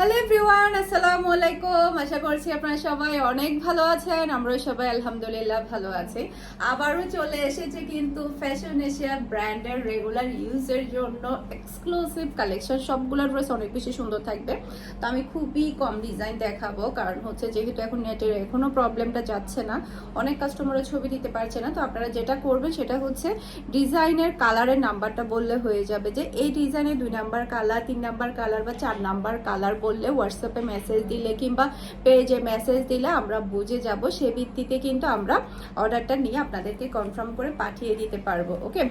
Hello everyone আসসালামু আলাইকুম আশা করছি আপনারা সবাই অনেক ভালো আছেন। আমরা সবাই আলহামদুলিল্লাহ ভালো আছি। আবারও চলে এসেছে কিন্তু ফ্যাশন এশিয়া ব্র্যান্ডের রেগুলার ইউজের জন্য এক্সক্লুসিভ কালেকশন সবগুলো ড্রেস অনেক বেশি সুন্দর থাকবে। তো আমি খুবই কম ডিজাইন দেখাবো। কারণ হচ্ছে যেহেতু এখন নেটের এখনও প্রবলেমটা যাচ্ছে না। অনেক কাস্টমারের ছবি দিতে পারছে না। তো আপনারা যেটা করবেন সেটা হচ্ছে ডিজাইনের কালারের নাম্বারটা বললে হয়ে যাবে যে, এই ডিজাইনে দুই নাম্বার কালার তিন নাম্বার কালার বা চার নাম্বার কালার বললে হোয়াটসঅ্যাপে মেসেজ দিলে কিংবা পেজে মেসেজ দিলে আমরা বুঝে যাব, সে ভিত্তিতে কিন্তু আমরা অর্ডারটা নিয়ে আপনাদেরকে কনফার্ম করে পাঠিয়ে দিতে পারব ওকে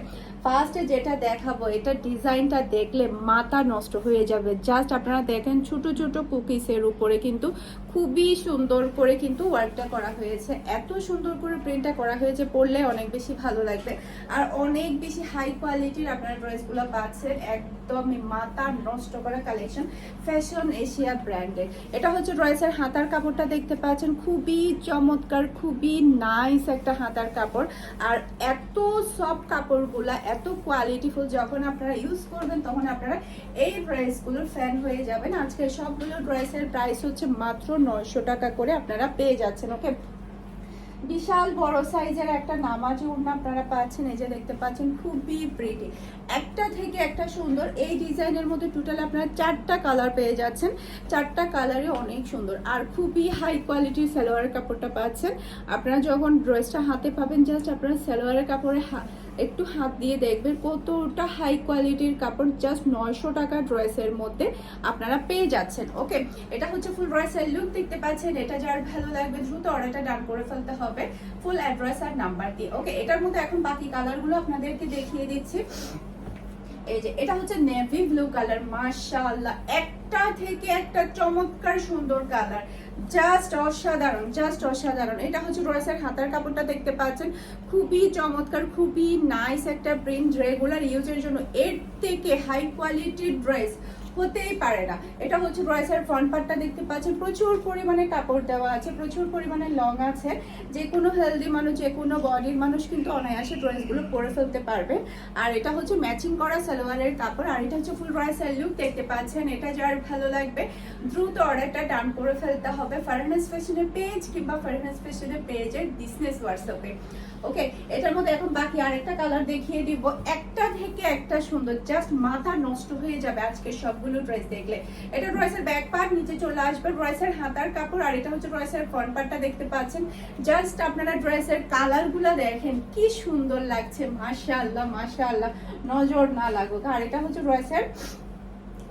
ফার্স্টে যেটা দেখাবো, এটা ডিজাইনটা দেখলে মাথা নষ্ট হয়ে যাবে। জাস্ট আপনারা দেখেন ছোট ছোট কুকিসের উপরে কিন্তু খুবই সুন্দর করে কিন্তু ওয়ার্কটা করা হয়েছে। এত সুন্দর করে প্রিন্টটা করা হয়েছে পরলে অনেক বেশি ভালো লাগবে। আর অনেক বেশি হাই কোয়ালিটির আপনারা ড্রেসগুলো পাচ্ছেন একদমই মাথা নষ্ট করা কালেকশন ফ্যাশন এশিয়া ব্র্যান্ডের এটা হচ্ছে ড্রেসের হাতার কাপড়টা দেখতে পাচ্ছেন, খুবই চমৎকার, খুবই নাইস একটা হাতার কাপড়। আর এত সফট কাপড়গুলা, এত কোয়ালিটিফুল যখন আপনারা ইউজ করবেন, তখন আপনারা এই ড্রেসগুলোর ফ্যান হয়ে যাবেন। আজকে সবগুলো ড্রেসের প্রাইস হচ্ছে মাত্র নয়শো টাকা করে আপনারা পেয়ে যাচ্ছেন ওকে বিশাল বড় সাইজের একটা নামাজি ওড়না আপনারা পাচ্ছেন, এই যে দেখতে পাচ্ছেন, খুবই প্রিটি একটা থেকে একটা সুন্দর, এই ডিজাইনের মধ্যে টোটাল আপনারা চারটা কালার পেয়ে যাচ্ছেন। চারটা কালারই অনেক সুন্দর। আর খুবই হাই কোয়ালিটির সালোয়ারের কাপড়টা পাচ্ছেন। আপনারা যখন ড্রেসটা হাতে পাবেন জাস্ট আপনারা সালোয়ারের কাপড়ে একটু হাত দিয়ে দেখবেন কতটা হাই কোয়ালিটির কাপড় জাস্ট নয়শো টাকা ড্রেসের মধ্যে আপনারা পেয়ে যাচ্ছেন। ওকে এটা হচ্ছে ফুল ড্রেসের লুক দেখতে পাচ্ছেন। এটা যার ভালো লাগবে দ্রুত অর্ডারটা ডান করে ফেলতে হবে ফুল অ্যাড্রেস আর নাম্বার দিয়ে। ওকে এটার মধ্যে এখন বাকি কালারগুলো আপনাদেরকে দেখিয়ে দিচ্ছি। এই যে, এটা হচ্ছে নেভি ব্লু কালার মাশাআল্লাহ, একটা থেকে একটা চমৎকার সুন্দর কালার জাস্ট অসাধারণ জাস্ট অসাধারণ। এটা হচ্ছে ড্রেসের হাতার কাপড়টা দেখতে পাচ্ছেন। খুবই চমৎকার, খুবই নাইস একটা প্রিন্ট রেগুলার ইউজের জন্য। এর থেকে হাই কোয়ালিটির ড্রেস হতেই পারে না। এটা হচ্ছে ড্রেসের ফ্রন্ট পার্টটা দেখতে পাচ্ছেন। প্রচুর পরিমাণে কাপড় দেওয়া আছে, প্রচুর পরিমাণে লং আছে। যে কোনো হেলদি মানুষ, যে কোনো বডির মানুষ কিন্তু অনায়াসে ড্রেসগুলো পরে ফেলতে পারবে। আর এটা হচ্ছে ম্যাচিং করা সালোয়ারের কাপড়, আর এটা হচ্ছে ফুল ড্রেসের লুক দেখতে পাচ্ছেন। এটা যার ভালো লাগবে, দ্রুত অর্ডারটা ডান করে ফেলতে হবে ফারহানাস ফ্যাশনের পেজ কিংবা ফারহানাস ফ্যাশনের পেজের বিজনেস হোয়াটসঅ্যাপে ওকে এটার মধ্যে এখন বাকি আরেকটা কালার দেখিয়ে দিব। একটা থেকে একটা সুন্দর জাস্ট মাথা নষ্ট হয়ে যাবে আজকে সবগুলো ড্রেস দেখলে। এটা ড্রেসের ব্যাক পার্ট নিচে চলে আসবে ড্রেসের হাতার কাপড়, আর এটা হচ্ছে ড্রেসের ফ্রন্ট পার্টটা দেখতে পাচ্ছেন। জাস্ট আপনারা ড্রেসের কালারগুলো দেখেন, কি সুন্দর লাগছে। মাশাআল্লাহ মাশাআল্লাহ। নজর না লাগুক। আর এটা হচ্ছে ড্রেসের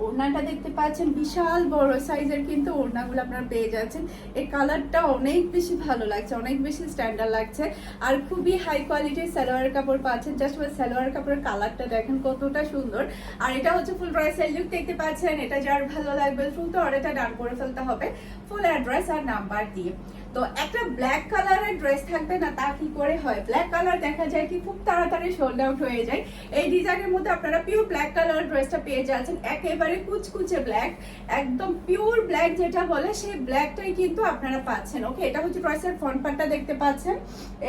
ওড়নাটা দেখতে পাচ্ছেন, বিশাল বড় সাইজের কিন্তু ওড়নাগুলো আপনারা পেয়ে যাচ্ছেন। এই কালারটা অনেক বেশি ভালো লাগছে, অনেক বেশি স্ট্যান্ডার্ড লাগছে। আর খুবই হাই কোয়ালিটির সালোয়ার কাপড় পাচ্ছেন জাস্ট ওই সালোয়ার কাপড়ের কালারটা দেখেন কতটা সুন্দর। আর এটা হচ্ছে ফুল ড্রেসের লুক দেখতে পাচ্ছেন, এটা যার ভালো লাগবে ফুল তো অর্ডারটা ডান করে ফেলতে হবে। ফুল অ্যাড্রেস আর নাম্বার দিয়ে। তো একটা ব্ল্যাক কালারের ড্রেস থাকবে না, তা কি করে হয়? ব্ল্যাক কালার দেখা যায় কি খুব তাড়াতাড়ি সোল্ড আউট হয়ে যায়। এই ডিজাইনের মধ্যে আপনারা পিওর ব্ল্যাক কালার ড্রেসটা পেয়ে যাচ্ছেন। একেবারে কুচকুচে ব্ল্যাক একদম পিওর ব্ল্যাক যেটা বলে, সেই ব্ল্যাকটাই কিন্তু আপনারা পাচ্ছেন। ওকে এটা হচ্ছে ড্রেসের ফ্রন্ট পার্টটা দেখতে পাচ্ছেন।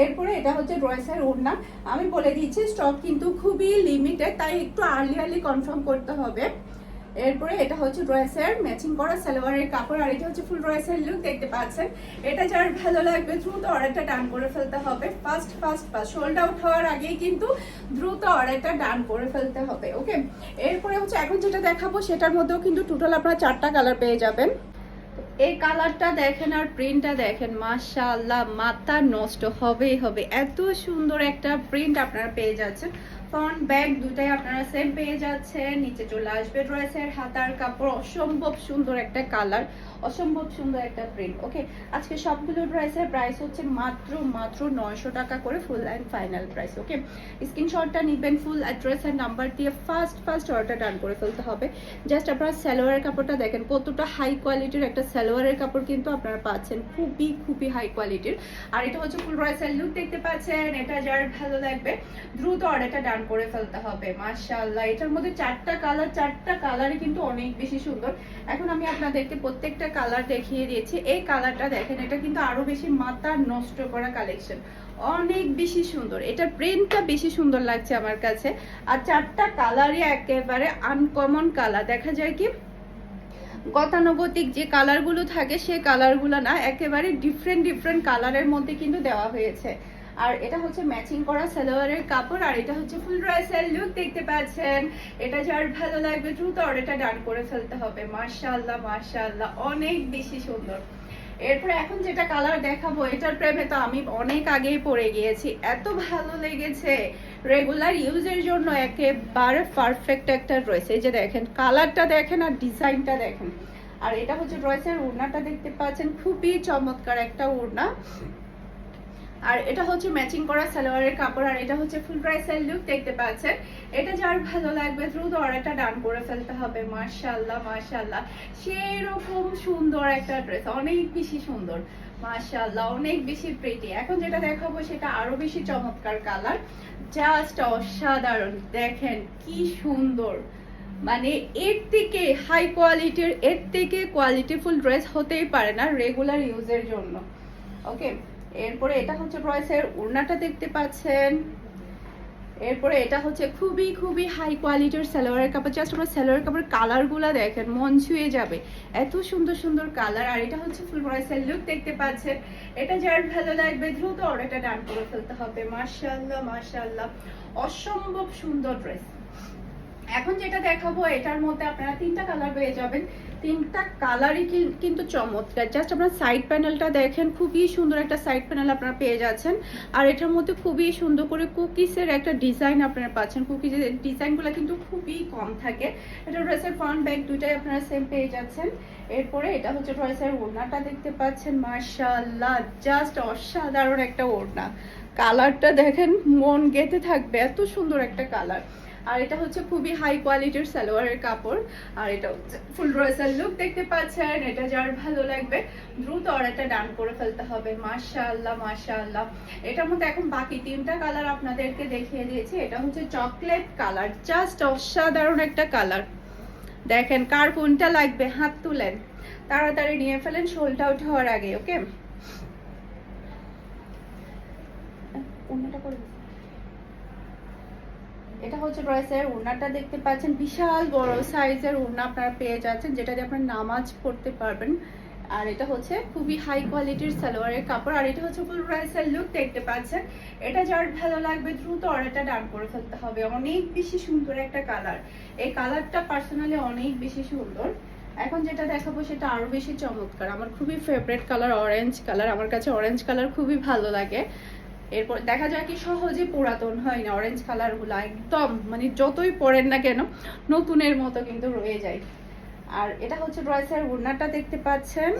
এরপরে এটা হচ্ছে ড্রেসের ওড়না। আমি বলে দিচ্ছি স্টক কিন্তু খুবই লিমিটেড তাই একটু আর্লি আর্লি কনফার্ম করতে হবে। এরপরে এটা হচ্ছে ড্রেসের ম্যাচিং করা সালোয়ারের কাপড়, আর এটা হচ্ছে ফুল ড্রেসের লুক দেখতে পাচ্ছেন। এটা যার ভালো লাগবে, দ্রুত অর্ডারটা ডান করে ফেলতে হবে। First first first sold out হওয়ার আগেই কিন্তু দ্রুত অর্ডারটা ডান করে ফেলতে হবে ওকে এরপরে হচ্ছে এখন যেটা দেখাবো, সেটার মধ্যেও কিন্তু টোটাল আপনারা চারটা কালার পেয়ে যাবেন। এই কালারটা দেখেন আর প্রিন্টটা দেখেন, মাশাআল্লাহ, মাথা নষ্ট, হবেই হবে। এত সুন্দর একটা প্রিন্ট আপনারা পেয়ে যাচ্ছেন। ফ্রন্ট ব্যাক দুটাই আপনারা সেম পেয়ে যাচ্ছেন। নিচে চলে আসবে ড্রেসের হাতার কাপড়। অসম্ভব সুন্দর একটা কালার অসম্ভব সুন্দর একটা প্রিন্ট ওকে আজকে সবগুলো ড্রেসের প্রাইস হচ্ছে মাত্র মাত্র নয়শো টাকা করে full and final price okay স্ক্রিনশটটা নেবেন ফুল অ্যাড্রেস আর নাম্বার দিয়ে ফার্স্ট ফার্স্ট অর্ডার ডান করে ফেলতে হবে। জাস্ট আপনারা সালোয়ারের কাপড়টা দেখেন, কতটা হাই কোয়ালিটির একটা সালোয়ারের কাপড় কিন্তু আপনারা পাচ্ছেন। খুবই খুবই হাই কোয়ালিটির আর এটা হচ্ছে ফুল ড্রেসের লুক দেখতে পাচ্ছেন। এটা যার ভালো লাগবে, দ্রুত অর্ডারটা ডান করে ফেলতে হবে, মাশাআল্লাহ। এটার মধ্যে চারটা কালার চারটা কালারই কিন্তু অনেক বেশি সুন্দর। এখন আমি আপনাদেরকে প্রত্যেকটা কালার দেখিয়ে দিয়েছি। এই কালারটা দেখেন, এটা কিন্তু আরও বেশি মাথা নষ্ট করা কালেকশন অনেক বেশি সুন্দর। এটা প্রিন্টটা বেশি সুন্দর লাগছে আমার কাছে। আর চারটা কালারই একেবারে আনকমন কালার দেখা যায় কি, গতানুগতিক যে কালারগুলো থাকে, সে কালারগুলো না, একেবারে ডিফারেন্ট ডিফারেন্ট কালারের মধ্যে কিন্তু দেওয়া হয়েছে। আর এটা হচ্ছে ম্যাচিং করা সালোয়ারের কাপড়, আর এটা হচ্ছে ফুল ড্রেসের লুক দেখতে পাচ্ছেন। এটা যার ভালো লাগবে দ্রুত অর্ডারটা ডান করে ফেলতে হবে। মার্শাল্লাহ মার্শাল্লাহ অনেক বেশি সুন্দর। এরপরে এখন যেটা কালার দেখাবো, এটার প্রেমে তো আমি অনেক আগেই পরে গিয়েছি। এত ভালো লেগেছে। রেগুলার ইউজের জন্য একেবারে পারফেক্ট একটা ড্রেস এই যে দেখেন কালারটা দেখেন আর ডিজাইনটা দেখেন। আর এটা হচ্ছে ড্রেসের ওড়নাটা দেখতে পাচ্ছেন, খুবই চমৎকার একটা ওড়না। আর এটা হচ্ছে ম্যাচিং করা সালোয়ারের কাপড়, আর এটা হচ্ছে ফুল প্রাইসের লুক দেখতে পাচ্ছেন। এটা যার ভালো লাগবে, দ্রুত অর্ডারটা ডান করে ফেলতে হবে। মার্শাল্লাহ মার্শাল্লাহ সেরকম সুন্দর একটা ড্রেস অনেক বেশি সুন্দর। মার্শাল্লাহ অনেক বেশি প্রিটি এখন যেটা দেখাবো সেটা আরও বেশি চমৎকার কালার জাস্ট অসাধারণ। দেখেন কি সুন্দর। মানে এর থেকে হাই কোয়ালিটির এর থেকে কোয়ালিটিফুল ড্রেস হতেই পারে না রেগুলার ইউজের জন্য। ওকে এরপরে এটা হচ্ছে ড্রেসের উড়নাটা দেখতে পাচ্ছেন। এরপরে এটা হচ্ছে খুবই খুবই হাই কোয়ালিটির সালোয়ারের কাপড়। জাস্ট আমরা সালোয়ারের কাপড় কালারগুলো দেখেন, মন ছুঁয়ে যাবে। এত সুন্দর সুন্দর কালার আর এটা হচ্ছে ফুল ড্রেসের লুক দেখতে পাচ্ছেন। এটা যার ভালো লাগবে, দ্রুত অর্ডারটা ডান করে ফেলতে হবে। মার্শাল্লাহ মার্শাল্লাহ অসম্ভব সুন্দর ড্রেস এখন যেটা দেখাবো, এটার মধ্যে আপনারা তিনটা কালার পেয়ে যাবেন। তিনটা কালারই কিন্তু চমৎকার। জাস্ট আপনার সাইড প্যানেলটা দেখেন, খুবই সুন্দর একটা সাইড প্যানেল আপনারা পেয়ে যাচ্ছেন। আর এটার মধ্যে খুবই সুন্দর করে কুকিসের একটা ডিজাইন আপনারা পাচ্ছেন। কুকিজের ডিজাইনগুলো কিন্তু খুবই কম থাকে। এটা ড্রেসের ফ্রন্ট ব্যাক দুইটাই আপনারা সেম পেয়ে যাচ্ছেন। এরপরে এটা হচ্ছে ড্রেসের ওড়নাটা দেখতে পাচ্ছেন। মার্শাল্লাহ জাস্ট অসাধারণ একটা ওড়না। কালারটা দেখেন, মন গেতে থাকবে। এত সুন্দর একটা কালার আর এটা হচ্ছে খুবই হাই কোয়ালিটির সালোয়ারের কাপড়। আর এটা হচ্ছে ফুল ড্রেসের লুক দেখতে পাচ্ছেন। এটা যার ভালো লাগবে, দ্রুত অর্ডারটা ডান করে ফেলতে হবে। মাশাআল্লাহ মাশাআল্লাহ। এটার মধ্যে এখন বাকি তিনটা কালার আপনাদেরকে দেখিয়ে দিয়েছি। এটা হচ্ছে চকলেট কালার জাস্ট অসাধারণ একটা কালার দেখেন কার কোনটা লাগবে, হাত তুলেন। তাড়াতাড়ি নিয়ে ফেলেন শোলটা আউট হওয়ার আগে ওকে অন্যটা করে। এটা হচ্ছে ড্রেসের ওড়নাটা দেখতে পাচ্ছেন। বিশাল বড় সাইজের ওড়না আপনারা পেয়ে যাচ্ছেন, যেটা দিয়ে আপনার নামাজ পড়তে পারবেন। আর এটা হচ্ছে খুবই হাই কোয়ালিটির সালোয়ারের কাপড়। আর এটা হচ্ছে ফুল ড্রেসের লুক দেখতে পাচ্ছেন। এটা যার ভালো লাগবে দ্রুত অর্ডারটা ডান করে ফেলতে হবে। অনেক বেশি সুন্দর একটা কালার। এই কালারটা পার্সোনালি অনেক বেশি সুন্দর। এখন যেটা দেখাবো সেটা আরও বেশি চমৎকার। আমার খুবই ফেভারেট কালার অরেঞ্জ কালার আমার কাছে অরেঞ্জ কালার খুবই ভালো লাগে। এরপর দেখা যায় কি সহজে পুরাতন, হয় না অরেঞ্জ কালার কালারগুলো একদম মানে যতই পরেন না কেন, নতুনের মতো কিন্তু রয়ে যায়। আর এটা হচ্ছে ড্রেসের ওড়নাটা দেখতে পাচ্ছেন।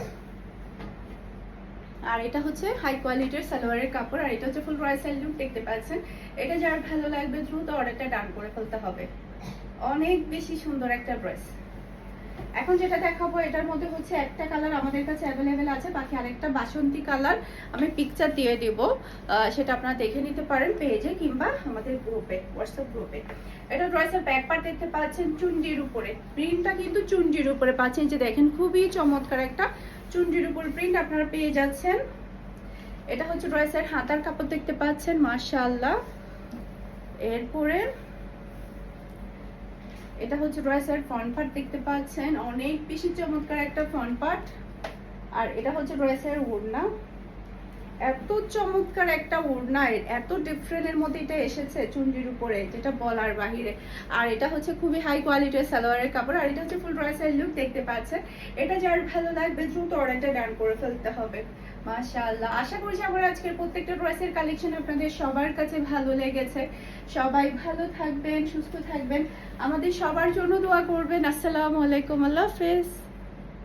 আর এটা হচ্ছে হাই কোয়ালিটির সালোয়ারের কাপড়, আর এটা হচ্ছে ফুল ড্রেসের লুক দেখতে পাচ্ছেন। এটা যার ভালো লাগবে দ্রুত অর্ডারটা ডান করে ফেলতে হবে। অনেক বেশি সুন্দর একটা ড্রেস এখন যেটা দেখাবো, এটার মধ্যে হচ্ছে একটা কালার আমাদের কাছে অ্যাভেলেবেল আছে, বাকি আরেকটা বাসন্তী কালার আমি পিকচার দিয়ে দিব। সেটা আপনারা দেখে নিতে পারেন পেজে কিংবা আমাদের গ্রুপে হোয়াটসঅ্যাপ গ্রুপে এটা ড্রেসের ব্যাক পার্ট দেখতে পাচ্ছেন চুনজির উপরে। প্রিন্টটা কিন্তু চুন্ডির উপরে পাচ্ছেন যে দেখেন খুবই চমৎকার একটা চুনজির উপরে প্রিন্ট আপনারা পেয়ে যাচ্ছেন। এটা হচ্ছে ড্রেসের হাতার কাপড় দেখতে পাচ্ছেন, মাশাআল্লাহ। এরপরে এটা হচ্ছে ড্রেসের ফ্রন্ট পার্ট দেখতে পাচ্ছেন। অনেক বেশি চমৎকার একটা ফ্রন্ট পার্ট আর এটা হচ্ছে ড্রেসের ওড়না। এত চমৎকার একটা ওড়না এত ডিফারেন্টের মধ্যে এটা এসেছে চুন্ডির উপরে, যেটা বলার বাহিরে। আর এটা হচ্ছে খুবই হাই কোয়ালিটির সালোয়ারের কাপড়, আর এটা হচ্ছে ফুল ড্রেসের লুক দেখতে পাচ্ছেন। এটা যার ভালো লাগবে দ্রুত অর্ডারটা ডান করে ফেলতে হবে। মাশাআল্লাহ। আশা করছি আমার আজকের প্রত্যেকটা ড্রেসের কালেকশন আপনাদের সবার কাছে ভালো লেগেছে। সবাই ভালো থাকবেন, সুস্থ থাকবেন। আমাদের সবার জন্য দোয়া করবেন। আসসালামু আলাইকুম, আল্লাহ হাফেজ।